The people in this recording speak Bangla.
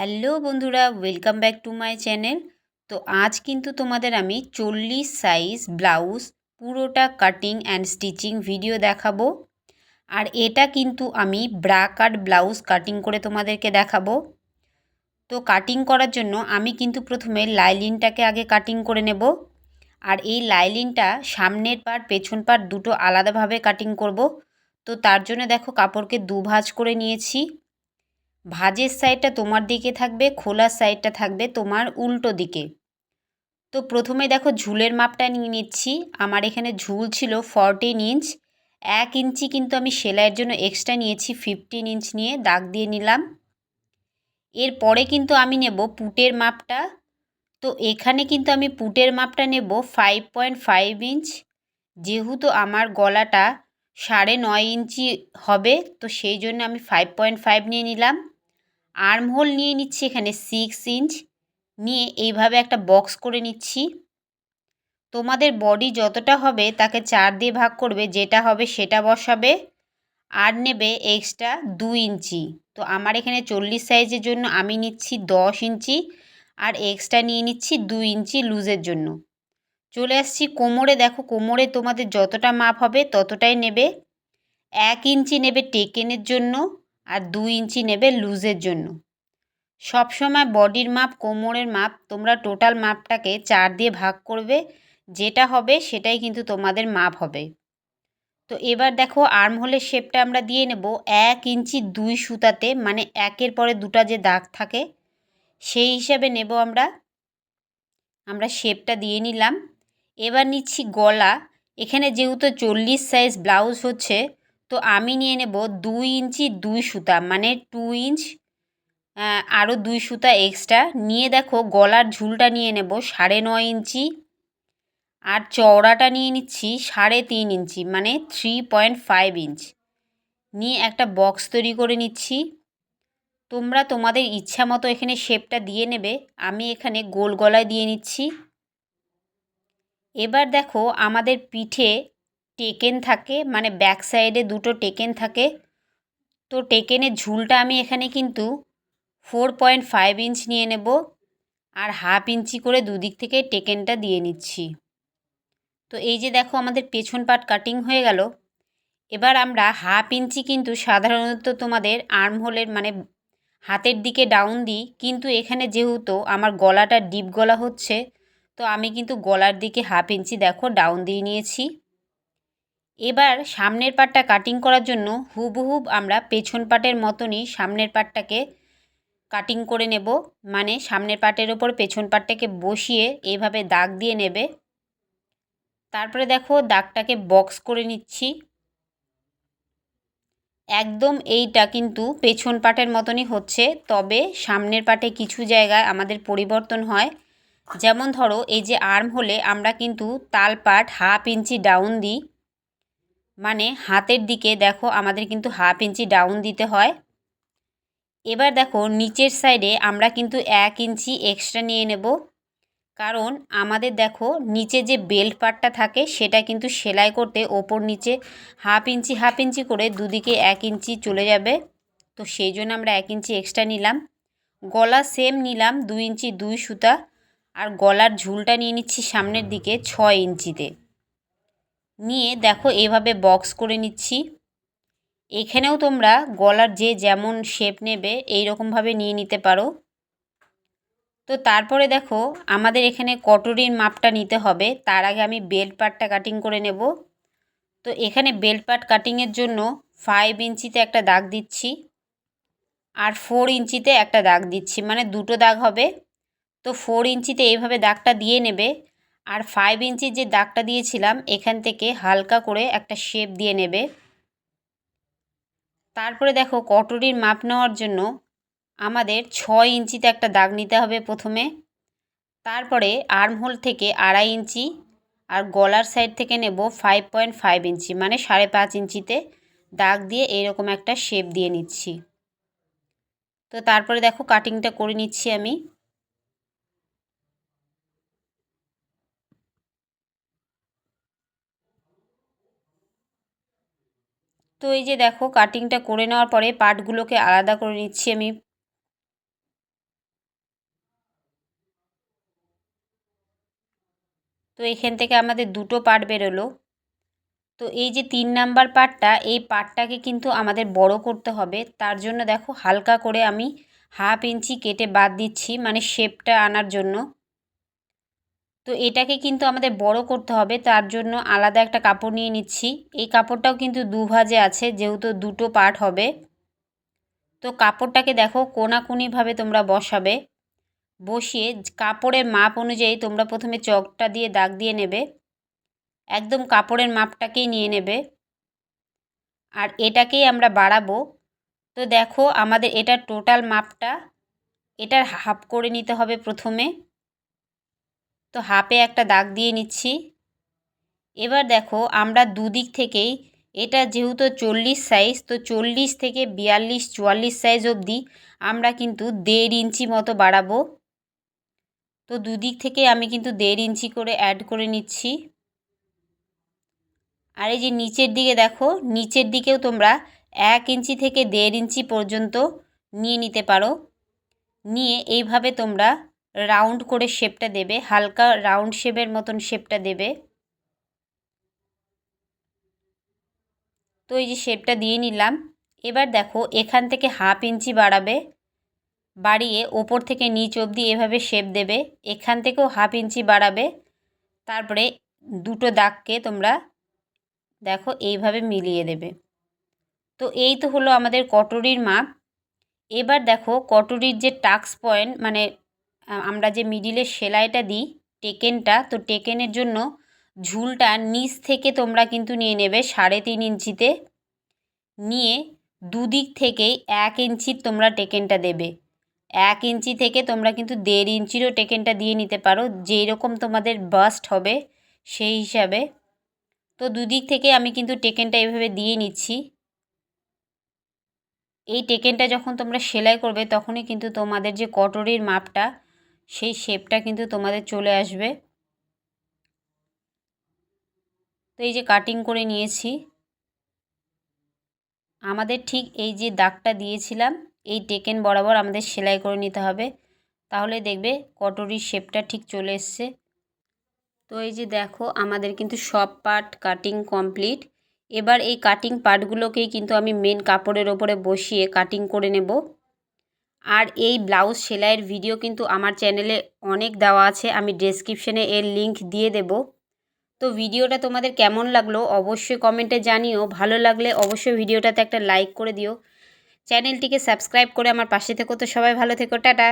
হ্যালো বন্ধুরা welcome back to my channel তো আজ কিন্তু তোমাদের আমি চল্লিশ সাইজ ব্লাউজ পুরোটা কাটিং অ্যান্ড স্টিচিং ভিডিও দেখাবো। আর এটা কিন্তু আমি ব্রা কাট ব্লাউজ কাটিং করে তোমাদেরকে দেখাবো। তো কাটিং করার জন্য আমি কিন্তু প্রথমে লাইলিনটাকে আগে কাটিং করে নেব। আর এই লাইলিনটা সামনের পার পেছন পার দুটো আলাদাভাবে কাটিং করব। তো তার জন্য দেখো কাপড়কে দু ভাঁজ করে নিয়েছি। ভাজের সাইডটা তোমার দিকে থাকবে, খোলার সাইডটা থাকবে তোমার উল্টো দিকে। তো প্রথমে দেখো ঝুলের মাপটা নিয়ে নিচ্ছি। আমার এখানে ঝুল ছিল ফরটিন ইঞ্চ এক ইঞ্চি কিন্তু আমি সেলাইয়ের জন্য এক্সট্রা নিয়েছি ফিফটিন ইঞ্চ নিয়ে দাগ দিয়ে নিলাম। এরপরে কিন্তু আমি নেব পুটের মাপটা। তো এখানে কিন্তু আমি পুটের মাপটা নেব ফাইভ পয়েন্ট ফাইভ ইঞ্চ যেহেতু আমার গলাটা সাড়ে নয় ইঞ্চি হবে, তো সেই জন্য আমি ফাইভ পয়েন্ট ফাইভ নিয়ে নিলাম। আর্ম হোল নিয়ে নিচ্ছি, এখানে সিক্স ইঞ্চ নিয়ে এইভাবে একটা বক্স করে নিচ্ছি। তোমাদের বডি যতটা হবে, তাকে চার দিয়ে ভাগ করবে, যেটা হবে সেটা বসাবে। আর নেবে এক্সট্রা দু ইঞ্চি। তো আমার এখানে চল্লিশ সাইজের জন্য আমি নিচ্ছি দশ ইঞ্চি, আর এক্সট্রা নিয়ে নিচ্ছি দু ইঞ্চি লুজের জন্য। চলে আসছি কোমরে, দেখো কোমরে তোমাদের যতটা মাপ হবে, ততটাই নেবে। এক ইঞ্চি নেবে টেকেনের জন্য। আর দু ইঞ্চি নেবে লুজের জন্য। সবসময় বডির মাপ, কোমরের মাপ, তোমরা টোটাল মাপটাকে চার দিয়ে ভাগ করবে। যেটা হবে সেটাই কিন্তু তোমাদের মাপ হবে। তো এবার দেখো আর্ম হোলের শেপটা আমরা দিয়ে নেব। এক ইঞ্চি দুই সুতাতে মানে একের পরে দুটা যে দাগ থাকে, সেই হিসাবে নেব আমরা। আমরা শেপটা দিয়ে নিলাম। এবার নিচ্ছি গলা। এখানে যেহেতু চল্লিশ সাইজ ব্লাউজ হচ্ছে তো আমি নিয়ে নেব দুই ইঞ্চি দুই সুতা মানে টু ইঞ্চ আরও দুই সুতা এক্সট্রা নিয়ে দেখো গলার ঝুলটা নিয়ে নেব সাড়ে নয় ইঞ্চি আর চওড়াটা নিয়ে নিচ্ছি সাড়ে তিন ইঞ্চি মানে থ্রি পয়েন্ট ফাইভ ইঞ্চ নিয়ে একটা বক্স তৈরি করে নিচ্ছি। তোমরা তোমাদের ইচ্ছা মতো এখানে শেপটা দিয়ে নেবে। আমি এখানে গোল গলায় দিয়ে নিচ্ছি। এবার দেখো আমাদের পিঠে টেকেন থাকে মানে ব্যাক সাইডে দুটো টেকেন থাকে। তো টেকেনের ঝুলটা আমি এখানে কিন্তু ফোর পয়েন্ট ফাইভ ইঞ্চ নিয়ে নেব আর হাফ ইঞ্চি করে দুদিক থেকে টেকেনটা দিয়ে নিচ্ছি। তো এই যে দেখো আমাদের পেছন পাট কাটিং হয়ে গেল। এবার আমরা হাফ ইঞ্চি কিন্তু সাধারণত তোমাদের আর্ম হোলের মানে হাতের দিকে ডাউন দিই, কিন্তু এখানে যেহেতু আমার গলাটা ডিপ গলা হচ্ছে, তো আমি কিন্তু গলার দিকে হাফ ইঞ্চি দেখো ডাউন দিয়ে নিয়েছি। এবার সামনের পাটটা কাটিং করার জন্য হুবহুব আমরা পেছন পাটের মতনই সামনের পাটটাকে কাটিং করে নেব। মানে সামনের পাটের ওপর পেছন পাটটাকে বসিয়ে এভাবে দাগ দিয়ে নেবে। তারপরে দেখো দাগটাকে বক্স করে নিচ্ছি। একদম এইটা কিন্তু পেছন পাটের মতনই হচ্ছে। তবে সামনের পাটে কিছু জায়গায় আমাদের পরিবর্তন হয়। যেমন ধরো এই যে আর্ম হলে আমরা কিন্তু তাল পাট হাফ ইঞ্চি ডাউন দিই। মানে হাতের দিকে দেখো আমাদের কিন্তু হাফ ইঞ্চি ডাউন দিতে হয়। এবার দেখো নিচের সাইডে আমরা কিন্তু এক ইঞ্চি এক্সট্রা নিয়ে নেব। কারণ আমাদের দেখো নিচে যে বেল্ট পার্টটা থাকে সেটা কিন্তু সেলাই করতে ওপর নিচে হাফ ইঞ্চি হাফ ইঞ্চি করে দুদিকে এক ইঞ্চি চলে যাবে। তো সেই জন্য আমরা এক ইঞ্চি এক্সট্রা নিলাম। গলা সেম নিলাম দুই ইঞ্চি দুই সুতা। আর গলার ঝুলটা নিয়ে নিচ্ছি সামনের দিকে ছয় ইঞ্চিতে। নিয়ে দেখো এভাবে বক্স করে নিচ্ছি। এখানেও তোমরা গলার যে যেমন শেপ নেবে এই রকমভাবে নিয়ে নিতে পারো। তো তারপরে দেখো, আমাদের এখানে কটরির মাপটা নিতে হবে। তার আগে আমি বেল্ট পার্টটা কাটিং করে নেব। তো এখানে বেল্ট পার্ট কাটিংয়ের জন্য ফাইভ ইঞ্চিতে একটা দাগ দিচ্ছি আর ফোর ইঞ্চিতে একটা দাগ দিচ্ছি। মানে দুটো দাগ হবে। তো ফোর ইঞ্চিতে এইভাবে দাগটা দিয়ে নেবে। আর ফাইভ ইঞ্চির যে দাগটা দিয়েছিলাম, এখান থেকে হালকা করে একটা শেপ দিয়ে নেবে। তারপরে দেখো কটরির মাপ নেওয়ার জন্য আমাদের ছয় ইঞ্চিতে একটা দাগ নিতে হবে প্রথমে। তারপরে আর্মহোল থেকে আড়াই ইঞ্চি আর গলার সাইড থেকে নেব ফাইভ পয়েন্ট ফাইভ ইঞ্চি মানে সাড়ে পাঁচ ইঞ্চিতে দাগ দিয়ে এরকম একটা শেপ দিয়ে নিচ্ছি। তো তারপরে দেখো কাটিংটা করে নিচ্ছি আমি। তো এই যে দেখো কাটিংটা করে নেওয়ার পরে পাটগুলোকে আলাদা করে নিচ্ছি আমি। তো এখান থেকে আমাদের দুটো পার্ট বেরোলো। তো এই যে তিন নাম্বার পার্টটা এই পার্টটাকে কিন্তু আমাদের বড় করতে হবে। তার জন্য দেখো, হালকা করে আমি হাফ ইঞ্চি কেটে বাদ দিচ্ছি মানে শেপটা আনার জন্য। তো এটাকে কিন্তু আমাদের বড় করতে হবে, তার জন্য আলাদা একটা কাপড় নিয়ে নিচ্ছি। এই কাপড়টাও কিন্তু দু ভাজে আছে, যেহেতু দুটো পার্ট হবে। তো কাপড়টাকে দেখো, কোনাকুনিভাবে তোমরা বসাবে। বসিয়ে কাপড়ের মাপ অনুযায়ী তোমরা প্রথমে চকটা দিয়ে দাগ দিয়ে নেবে। একদম কাপড়ের মাপটাকেই নিয়ে নেবে। আর এটাকেই আমরা বাড়াবো। তো দেখো, আমাদের এটার টোটাল মাপটা, এটার হাফ করে নিতে হবে প্রথমে। তো হাফে একটা দাগ দিয়ে নিচ্ছি। এবার দেখো, আমরা দুদিক থেকেই, এটা যেহেতু চল্লিশ সাইজ তো চল্লিশ থেকে বিয়াল্লিশ, চুয়াল্লিশ সাইজ অবধি আমরা কিন্তু দেড় ইঞ্চি মতো বাড়াবো। তো দুদিক থেকে আমি কিন্তু দেড় ইঞ্চি করে অ্যাড করে নিচ্ছি। আর এই যে নিচের দিকে দেখো, নিচের দিকেও তোমরা এক ইঞ্চি থেকে দেড় ইঞ্চি পর্যন্ত নিয়ে নিতে পারো। নিয়ে এইভাবে তোমরা রাউন্ড করে শেপটা দেবে, হালকা রাউন্ড শেপের মতন শেপটা দেবে। তো এই যে শেপটা দিয়ে নিলাম, এবার দেখো এখান থেকে হাফ ইঞ্চি বাড়াবে, বাড়িয়ে ওপর থেকে নিচ অবধি এভাবে শেপ দেবে, এখান থেকেও হাফ ইঞ্চি বাড়াবে, তারপরে দুটো দাগকে তোমরা দেখো এইভাবে মিলিয়ে দেবে। তো এই তো হলো আমাদের কটরির মাপ। এবার দেখো কটরির যে টাক্স পয়েন্ট মানে আমরা যে মিডিলের সেলাইটা দিই, টেকেনটা, তো টেকেনের জন্য ঝুলটা নিচ থেকে তোমরা কিন্তু নিয়ে নেবে সাড়ে তিন ইঞ্চিতে। নিয়ে দুদিক থেকেই এক ইঞ্চির তোমরা টেকেনটা দেবে। এক ইঞ্চি থেকে তোমরা কিন্তু দেড় ইঞ্চিরও টেকেনটা দিয়ে নিতে পারো, যেই রকম তোমাদের বাস্ট হবে সেই হিসাবে। তো দুদিক থেকে আমি কিন্তু টেকেনটা এভাবে দিয়ে নিচ্ছি। এই টেকেনটা যখন তোমরা সেলাই করবে, তখনই কিন্তু তোমাদের যে কটরির মাপটা সেই শেপটা কিন্তু তোমাদের চলে আসবে। তো এই যে কাটিং করে নিয়েছি। আমাদের ঠিক এই যে দাগটা দিয়েছিলাম, এই টেকেন বরাবর আমাদের সেলাই করে নিতে হবে। তাহলে দেখবে কটরির শেপটা ঠিক চলে এসছে। তো এই যে দেখো, আমাদের কিন্তু সব পার্ট কাটিং কমপ্লিট এবার এই কাটিং পার্টগুলোকেই কিন্তু আমি মেন কাপড়ের ওপরে বসিয়ে কাটিং করে নেব। আর এই ব্লাউজ সেলাইয়ের ভিডিও কিন্তু আমার চ্যানেলে অনেক দেওয়া আছে, আমি ডেসক্রিপশনে এর লিংক দিয়ে দেব। তো ভিডিওটা তোমাদের কেমন লাগল অবশ্যই কমেন্টে জানিও, ভালো লাগলে অবশ্যই ভিডিওটাতে একটা লাইক করে দিও। চ্যানেলটিকে সাবস্ক্রাইব করে আমার পাশে থেকো তো সবাই ভালো থেকো, টাটা।